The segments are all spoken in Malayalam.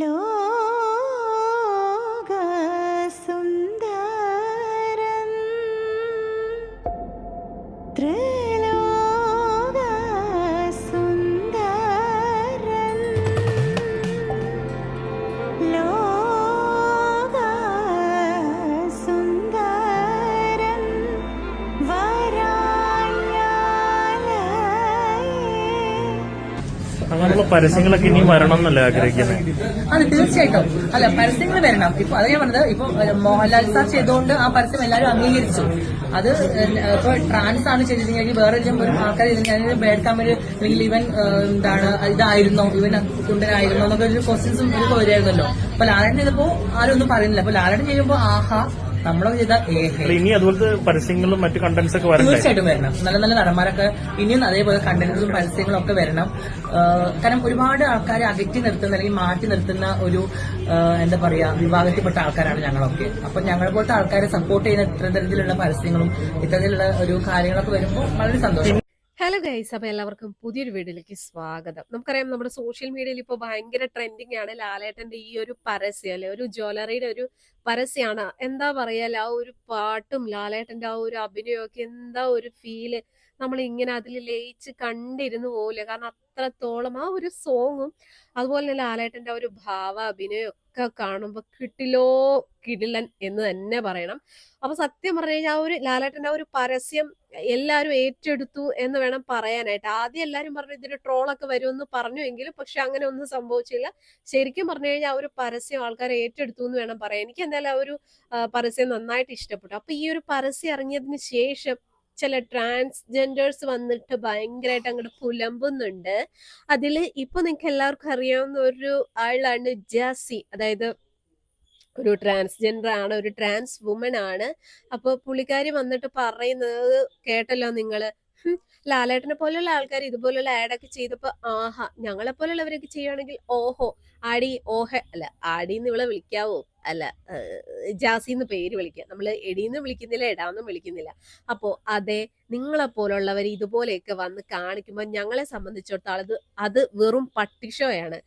ಲೋ അങ്ങനെയുള്ള പരസ്യങ്ങളൊക്കെ ഇനിയും വരണം എന്നല്ല ആഗ്രഹിക്കുന്നത്? അത് തീർച്ചയായിട്ടും. അല്ല പരസ്യങ്ങൾ വരണം. ഇപ്പൊ അത് ഞാൻ പറഞ്ഞത്. ഇപ്പൊ മോഹൻലാൽ സാർ ചെയ്തുകൊണ്ട് ആ പരസ്യം എല്ലാവരും അംഗീകരിച്ചു. അത് ഇപ്പൊ ട്രാൻസ് ആണ് ചെയ്തിരുന്നെങ്കിൽ വേറെ ഒരു ആൾക്കാർ ചെയ്തിട്ടുണ്ടെങ്കിൽ ബേഡ് കമ്പനി അല്ലെങ്കിൽ ഇവൻ എന്താണ് ഇതായിരുന്നോ ഇവൻ കുണ്ടനായിരുന്നോ എന്നൊക്കെ ഒരു ക്വസ്റ്റ്യൻസും ഇതൊക്കെ വരുമായിരുന്നല്ലോ അപ്പൊ ലാലൻ ചെയ്തപ്പോ ആരും ഒന്നും പറയുന്നില്ല. അപ്പൊ ലാലൻ ചെയ്യുമ്പോൾ ആഹാ നമ്മളൊക്കെ ചെയ്ത ഏഹേ ഇനി അതുപോലത്തെ പരസ്യങ്ങളും മറ്റു കണ്ടന്റ്സ് ഒക്കെ വരണം തീർച്ചയായിട്ടും വരണം. നല്ല നല്ല നടന്മാരൊക്കെ ഇനിയും അതേപോലെ കണ്ടന്റ്സും പരസ്യങ്ങളും ഒക്കെ വരണം. കാരണം ഒരുപാട് ആൾക്കാരെ അകറ്റി നിർത്തുന്ന അല്ലെങ്കിൽ മാറ്റി നിർത്തുന്ന ഒരു എന്താ പറയാ വിഭാഗത്തിൽപ്പെട്ട ആൾക്കാരാണ് ഞങ്ങളൊക്കെ. അപ്പൊ ഞങ്ങളെ പോലത്തെ ആൾക്കാരെ സപ്പോർട്ട് ചെയ്യുന്ന ഇത്തരത്തിലുള്ള പരസ്യങ്ങളും ഇത്തരത്തിലുള്ള ഒരു കാര്യങ്ങളൊക്കെ വരുമ്പോൾ വളരെ സന്തോഷം. ഹലോ ഗൈസ് അപ്പൊ എല്ലാവർക്കും പുതിയൊരു വീഡിയോയിലേക്ക് സ്വാഗതം. നമുക്കറിയാം നമ്മുടെ സോഷ്യൽ മീഡിയയിൽ ഇപ്പോൾ ഭയങ്കര ട്രെൻഡിങ് ആണ്. ലാലേട്ടന്റെ ഈ ഒരു പരസ്യം അല്ലെ ഒരു ജ്വല്ലറിയുടെ ഒരു പരസ്യമാണ് എന്താ പറയാ ആ ഒരു പാട്ടും ലാലേട്ടന്റെ ആ ഒരു അഭിനയമൊക്കെ എന്താ ഒരു ഫീൽ നമ്മൾ ഇങ്ങനെ അതിൽ ലയിച്ച് കണ്ടിരുന്നു പോലെ. കാരണം അത്രത്തോളം ആ ഒരു സോങ്ങും അതുപോലെ തന്നെ ലാലേട്ടന്റെ ആ ഒരു ഭാവ അഭിനയം ഒക്കെ കാണുമ്പോൾ കിട്ടിലോ കിടിലൻ എന്ന് തന്നെ പറയണം. അപ്പൊ സത്യം പറഞ്ഞു കഴിഞ്ഞാൽ ആ ഒരു ലാലേട്ടന്റെ ആ ഒരു പരസ്യം എല്ലാവരും ഏറ്റെടുത്തു എന്ന് വേണം പറയാനായിട്ട്. ആദ്യം എല്ലാവരും പറഞ്ഞു ഇതിന് ട്രോളൊക്കെ വരുമെന്ന് പറഞ്ഞു എങ്കിലും പക്ഷെ അങ്ങനെ ഒന്നും സംഭവിച്ചില്ല. ശരിക്കും പറഞ്ഞു കഴിഞ്ഞാൽ ആ ഒരു പരസ്യം ആൾക്കാർ ഏറ്റെടുത്തു എന്ന് വേണം പറയാൻ. എനിക്ക് എന്തായാലും ആ ഒരു പരസ്യം നന്നായിട്ട് ഇഷ്ടപ്പെട്ടു. അപ്പൊ ഈ ഒരു പരസ്യം ഇറങ്ങിയതിന് ശേഷം ചില ട്രാൻസ്ജെൻഡേഴ്സ് വന്നിട്ട് ഭയങ്കരമായിട്ട് അങ്ങോട്ട് പുലമ്പുന്നുണ്ട്. അതിൽ ഇപ്പൊ നിങ്ങൾക്ക് എല്ലാവർക്കും അറിയാവുന്ന ഒരു ആളാണ് ജാസി. അതായത് ഒരു ട്രാൻസ്ജെൻഡർ ആണ് ഒരു ട്രാൻസ് വുമൺ ആണ്. അപ്പൊ പുള്ളിക്കാരി വന്നിട്ട് പറയുന്നത് കേട്ടല്ലോ നിങ്ങൾ ലാലേട്ടനെ പോലെയുള്ള ആൾക്കാർ ഇതുപോലുള്ള ആഡൊക്കെ ചെയ്തപ്പോ ആഹാ ഞങ്ങളെ പോലുള്ളവരൊക്കെ ചെയ്യുകയാണെങ്കിൽ ഓഹോ ആടി ഓഹ അല്ല ആടിന്ന് ഇവളെ വിളിക്കാവോ? അല്ല ജാസിന്ന് പേര് വിളിക്കുക നമ്മൾ എടീന്ന് വിളിക്കുന്നില്ല എടാന്നും വിളിക്കുന്നില്ല. അപ്പോൾ അതെ നിങ്ങളെ പോലുള്ളവർ ഇതുപോലെയൊക്കെ വന്ന് കാണിക്കുമ്പോൾ ഞങ്ങളെ സംബന്ധിച്ചിടത്തോളം അത് അത് വെറും പട്ടിഷോയാണ്.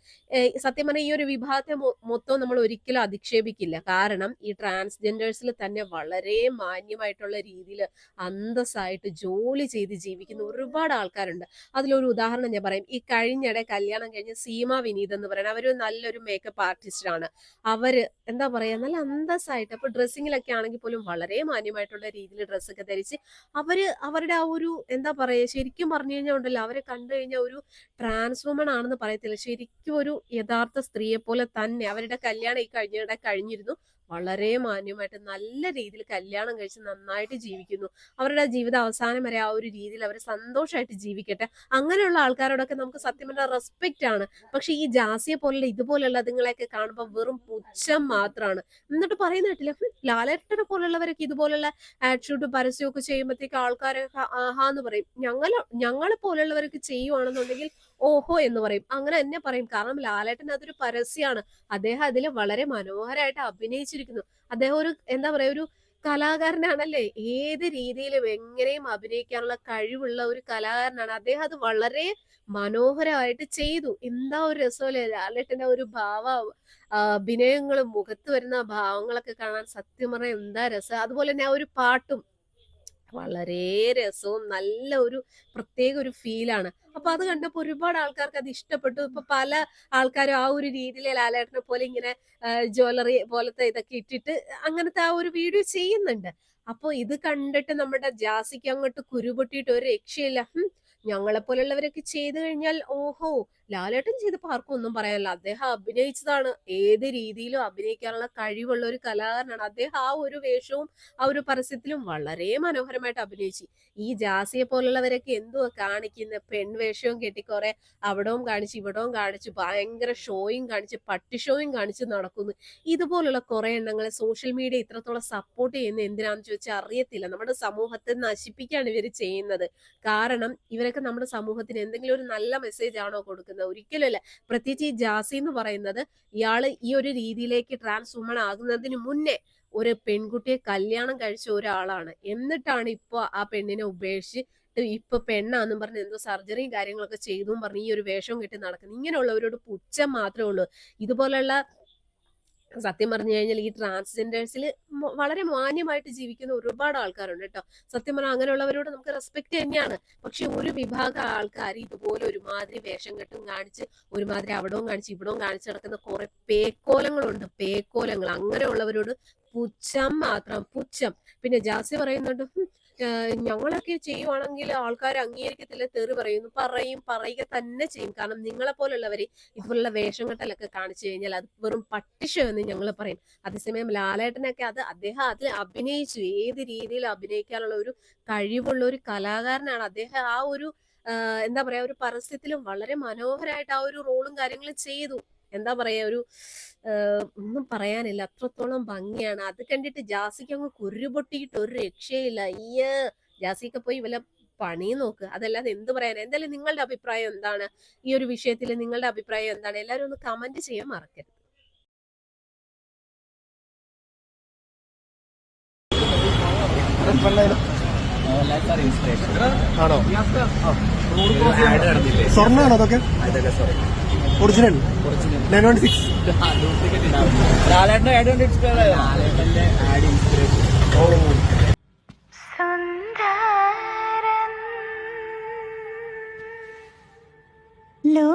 സത്യം പറഞ്ഞാൽ ഈ ഒരു വിഭാഗത്തെ മൊത്തം നമ്മൾ ഒരിക്കലും അധിക്ഷേപിക്കില്ല. കാരണം ഈ ട്രാൻസ്ജെൻഡേഴ്സിൽ തന്നെ വളരെ മാന്യമായിട്ടുള്ള രീതിയിൽ അന്തസ്സായിട്ട് ജോലി ചെയ്ത് ജീവിക്കുന്ന ഒരുപാട് ആൾക്കാരുണ്ട്. അതിലൊരു ഉദാഹരണം ഞാൻ പറയും. ഈ കഴിഞ്ഞിടെ കല്യാണം കഴിഞ്ഞ സീമ വിനീത് എന്ന് പറയുന്നത് അവർ നല്ലൊരു മേക്കപ്പ് ആർട്ടിസ്റ്റാണ് അവർ അവർ എന്താ പറയാ നല്ല അന്തസ്സായിട്ട്. അപ്പൊ ഡ്രസ്സിങ്ങിലൊക്കെ ആണെങ്കിൽ പോലും വളരെ മാന്യമായിട്ടുള്ള രീതിയിൽ ഡ്രസ്സൊക്കെ ധരിച്ച് അവർ അവരുടെ ആ ഒരു എന്താ പറയാ ശരിക്കും പറഞ്ഞു കഴിഞ്ഞാൽ ഉണ്ടല്ലോ അവരെ കണ്ടു കഴിഞ്ഞാൽ ഒരു ട്രാൻസ് വുമൺ ആണെന്ന് പറയത്തില്ല. ശരിക്കും ഒരു യഥാർത്ഥ സ്ത്രീയെ പോലെ തന്നെ അവരുടെ കല്യാണം ഈ കഴിഞ്ഞിടെ കഴിഞ്ഞിരുന്നു. വളരെ മാന്യമായിട്ട് നല്ല രീതിയിൽ കല്യാണം കഴിച്ച് നന്നായിട്ട് ജീവിക്കുന്നു. അവരുടെ ജീവിത അവസാനം വരെ ആ ഒരു രീതിയിൽ അവർ സന്തോഷമായിട്ട് ജീവിക്കട്ടെ. അങ്ങനെയുള്ള ആൾക്കാരോടൊക്കെ നമുക്ക് സത്യം പറഞ്ഞാൽ റെസ്പെക്റ്റ് ആണ്. പക്ഷെ ഈ ജാസിയെ പോലുള്ള ഇതുപോലുള്ള അതുങ്ങളെയൊക്കെ കാണുമ്പോൾ വെറും പുച്ഛം മാത്രമാണ് എന്നിട്ട് പറയുന്ന കേട്ടില്ല? "ഹും, ലാലേട്ടനെ പോലുള്ളവരൊക്കെ ഇതുപോലുള്ള ആറ്റിറ്റ്യൂഡ് പരസ്യമൊക്കെ ചെയ്യുമ്പോഴത്തേക്ക് ആൾക്കാരൊക്കെ ആഹാന്ന് പറയും. ഞങ്ങൾ ഞങ്ങളെ പോലുള്ളവരൊക്കെ ചെയ്യുവാണെന്നുണ്ടെങ്കിൽ ഓഹോ എന്ന് പറയും. അങ്ങനെ തന്നെ പറയും. കാരണം ലാലേട്ടൻ അതൊരു പരസ്യമാണ് അദ്ദേഹം അതിൽ വളരെ മനോഹരമായിട്ട് അഭിനയിച്ചിരിക്കുന്നു. അദ്ദേഹം ഒരു എന്താ പറയാ ഒരു കലാകാരനാണല്ലേ? ഏത് രീതിയിലും എങ്ങനെയും അഭിനയിക്കാനുള്ള കഴിവുള്ള ഒരു കലാകാരനാണ്. അദ്ദേഹം അത് വളരെ മനോഹരമായിട്ട് ചെയ്തു. എന്താ ഒരു രസമല്ലേ? ലാലേട്ടന്റെ ഒരു ഭാവ അഭിനയങ്ങളും മുഖത്ത് വരുന്ന ഭാവങ്ങളൊക്കെ കാണാൻ സത്യം പറഞ്ഞാൽ എന്താ രസം? അതുപോലെ തന്നെ ആ ഒരു പാട്ടും വളരെ രസവും നല്ല ഒരു പ്രത്യേക ഒരു ഫീലാണ് അപ്പൊ അത് കണ്ടപ്പോ ഒരുപാട് ആൾക്കാർക്ക് അത് ഇഷ്ടപ്പെട്ടു. ഇപ്പൊ പല ആൾക്കാരും ആ ഒരു രീതിയിൽ ലാലേട്ടനെ പോലെ ഇങ്ങനെ ജ്വല്ലറി പോലത്തെ ഇതൊക്കെ ഇട്ടിട്ട് അങ്ങനത്തെ ആ ഒരു വീഡിയോ ചെയ്യുന്നുണ്ട്. അപ്പൊ ഇത് കണ്ടിട്ട് നമ്മുടെ ജാസിക്ക് അങ്ങോട്ട് കുരുപൊട്ടിയിട്ട് ഒരു രക്ഷയില്ല. ഞങ്ങളെ പോലുള്ളവരൊക്കെ ചെയ്തു കഴിഞ്ഞാൽ ഓഹോ ലാലേട്ടൻ ചെയ്തപ്പോൾ ആർക്കും ഒന്നും പറയാനില്ല. അദ്ദേഹം അഭിനയിച്ചതാണ്. ഏത് രീതിയിലും അഭിനയിക്കാനുള്ള കഴിവുള്ള ഒരു കലാകാരനാണ്. അദ്ദേഹം ആ ഒരു വേഷവും ആ ഒരു പരസ്യത്തിലും വളരെ മനോഹരമായിട്ട് അഭിനയിച്ചു. ഈ ജാസിയെ പോലുള്ളവരൊക്കെ എന്തുവാ കാണിക്കുന്ന? പെൺവേഷവും കെട്ടി കുറെ അവിടവും കാണിച്ച് ഇവിടവും കാണിച്ച് ഭയങ്കര ഷോയും കാണിച്ച് പട്ടി ഷോയും കാണിച്ച് നടക്കുന്നു. ഇതുപോലുള്ള കുറെ എണ്ണങ്ങളെ സോഷ്യൽ മീഡിയ ഇത്രത്തോളം സപ്പോർട്ട് ചെയ്യുന്ന എന്തിനാന്ന് ചോദിച്ചാൽ അറിയത്തില്ല. നമ്മുടെ സമൂഹത്തെ നശിപ്പിക്കുകയാണ് ഇവർ ചെയ്യുന്നത്. കാരണം ഇവരൊക്കെ നമ്മുടെ സമൂഹത്തിന് എന്തെങ്കിലും ഒരു നല്ല മെസ്സേജ് ആണോ കൊടുക്കുന്നത്? ഒരിക്കലും അല്ല പ്രത്യേകിച്ച് ഈ ജാസി എന്ന് പറയുന്നത് ഇയാൾ ഈ ഒരു രീതിയിലേക്ക് ട്രാൻസ് വുമൺ ആകുന്നതിന് മുന്നേ ഒരു പെൺകുട്ടിയെ കല്യാണം കഴിച്ച ഒരാളാണ്. എന്നിട്ടാണ് ഇപ്പോൾ ആ പെണ്ണിനെ ഉപേക്ഷിച്ച് ഇപ്പൊ പെണ്ണാന്നും പറഞ്ഞ് എന്തോ സർജറിയും കാര്യങ്ങളൊക്കെ ചെയ്തു പറഞ്ഞ് ഈ ഒരു വേഷവും കെട്ടി നടക്കുന്നു ഇങ്ങനെയുള്ളവരോട് പുച്ഛം മാത്രമേ ഉള്ളൂ. ഇതുപോലുള്ള സത്യം പറഞ്ഞു കഴിഞ്ഞാൽ ഈ ട്രാൻസ്ജെൻഡേഴ്സിൽ വളരെ മാന്യമായിട്ട് ജീവിക്കുന്ന ഒരുപാട് ആൾക്കാരുണ്ട് കേട്ടോ. സത്യം പറഞ്ഞാൽ അങ്ങനെയുള്ളവരോട് നമുക്ക് റെസ്പെക്ട് തന്നെയാണ്. പക്ഷെ ഒരു വിഭാഗം ആൾക്കാർ ഇതുപോലെ ഒരുമാതിരി വേഷം കെട്ടും കാണിച്ച് ഒരുമാതിരി അവിടവും കാണിച്ച് ഇവിടവും കാണിച്ച് നടക്കുന്ന കുറെ പേക്കോലങ്ങളുണ്ട്. പേക്കോലങ്ങൾ. അങ്ങനെയുള്ളവരോട് പുച്ഛം മാത്രം പുച്ഛം. പിന്നെ ജാസി പറയുന്നുണ്ട് "ഹും, ഏഹ് ഞങ്ങളൊക്കെ ചെയ്യുവാണെങ്കിൽ ആൾക്കാർ അംഗീകരിക്കത്തില്ല തെറി പറയുന്നു പറയും പറയുക തന്നെ ചെയ്യും. കാരണം നിങ്ങളെ പോലുള്ളവരെ ഇതുപോലുള്ള വേഷം കെട്ടലൊക്കെ കാണിച്ചു കഴിഞ്ഞാൽ അത് വെറും പട്ടിഷോ എന്ന് ഞങ്ങൾ പറയും. അതേസമയം ലാലേട്ടനൊക്കെ അത് അദ്ദേഹം അതിൽ അഭിനയിച്ചു. ഏത് രീതിയിൽ അഭിനയിക്കാനുള്ള ഒരു കഴിവുള്ള ഒരു കലാകാരനാണ് അദ്ദേഹം. ആ ഒരു എന്താ പറയാ ഒരു പരസ്യത്തിലും വളരെ മനോഹരമായിട്ട് ആ ഒരു റോളും കാര്യങ്ങളും ചെയ്തു. എന്താ പറയാ ഒരു ഒന്നും പറയാനില്ല. അത്രത്തോളം ഭംഗിയാണ്. അത് കണ്ടിട്ട് ജാസിക്ക് അങ്ങ് കുരുപൊട്ടിയിട്ട് ഒരു രക്ഷയില്ല. അയ്യേ ജാസിക്ക് പോയി വല്ല പണി നോക്ക്. അതല്ലാതെ എന്ത് പറയാൻ എന്തായാലും നിങ്ങളുടെ അഭിപ്രായം എന്താണ്? ഈ ഒരു വിഷയത്തിൽ നിങ്ങളുടെ അഭിപ്രായം എന്താണ്? എല്ലാവരും ഒന്ന് കമന്റ് ചെയ്യാൻ മറക്കരുത്. ആണോ? സ്വർണാണോ അതൊക്കെ? ഒറിജിനൽ നയൻ വൺ സിക്സ് ലാലേട്ടന്റെ ആഡ് കണ്ട് ഇൻസ്പയർ ആയോ? ലാലേട്ടന്റെ ആഡ് ഇൻസ്പിറേഷൻ സുന്ദരം ലോ